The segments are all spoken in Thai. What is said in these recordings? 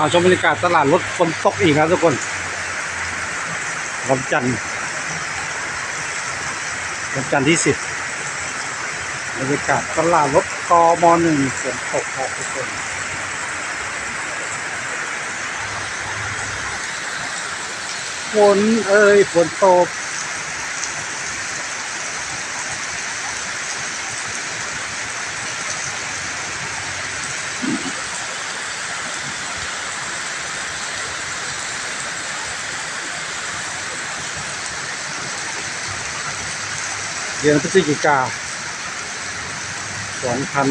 เอาชมบรรยากาศตลาดรถฝนตกอีกครับทุกคนวันจันทร์วันจันทร์ที่สิบบรรยากาศตลาดรถกมหนึ่งฝนตกครับทุกคนฝนเอ้ยฝนตก เดือนพฤศจิกาสองพัน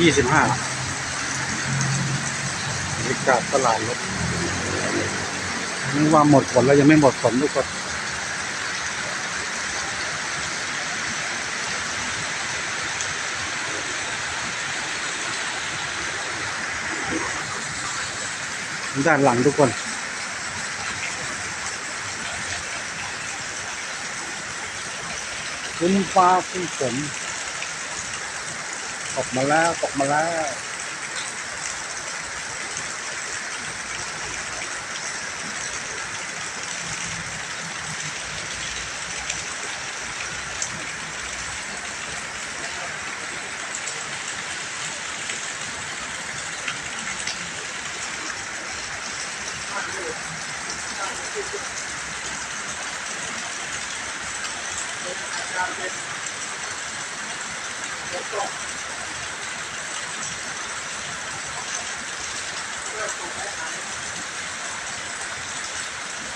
ยี่สิบห้าบรรยากาศตลาดรถนึกว่าหมดฝนแล้วยังไม่หมดฝนทุกคนด้านหลังทุกคน คุ้มฟ้าคุ้มฝนตกมาแล้วตกมาแล้ว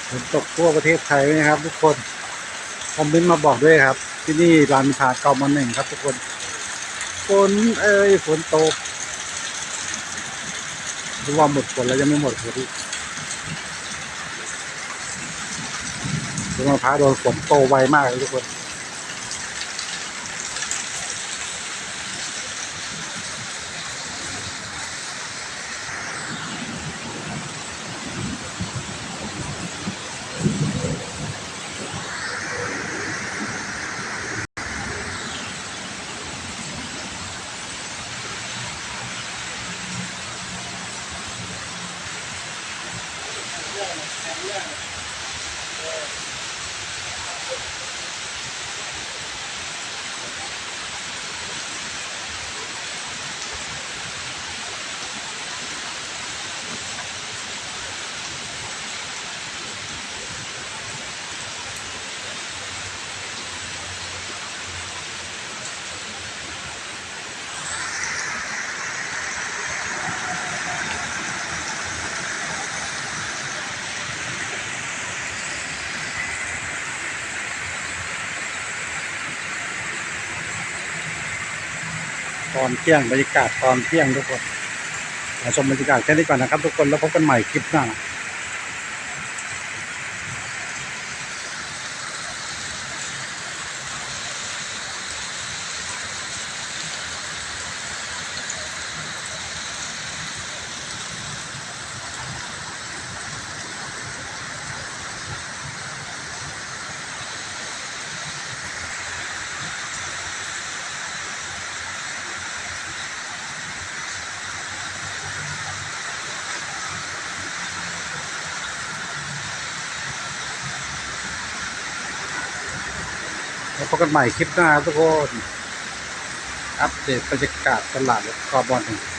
ฝนตกทั่วประเทศไทยนะครับ ทุกคน คอมเมนต์มาบอกด้วยครับ ที่นี่รามอินทราเก่ามาหนึ่งครับ ทุกคน ฝนเอ้ยฝนตกรู้ว่าหมดฝนแล้วยังไม่หมดฝนอีกต้นมะพร้าวโดนฝนโตไวมากเลยทุกคน Ayan. Ayan. Ayan. ตอนเที่ยงบรรยากาศตอนเที่ยงทุกคนมาชมบรรยากาศแค่นี้ก่อนนะครับ ทุกคนแล้วพบกันใหม่คลิปหน้า แล้วพบกันใหม่คลิปหน้าทุกคน อัปเดตบรรยากาศตลาดรถกอบอลหนึ่ง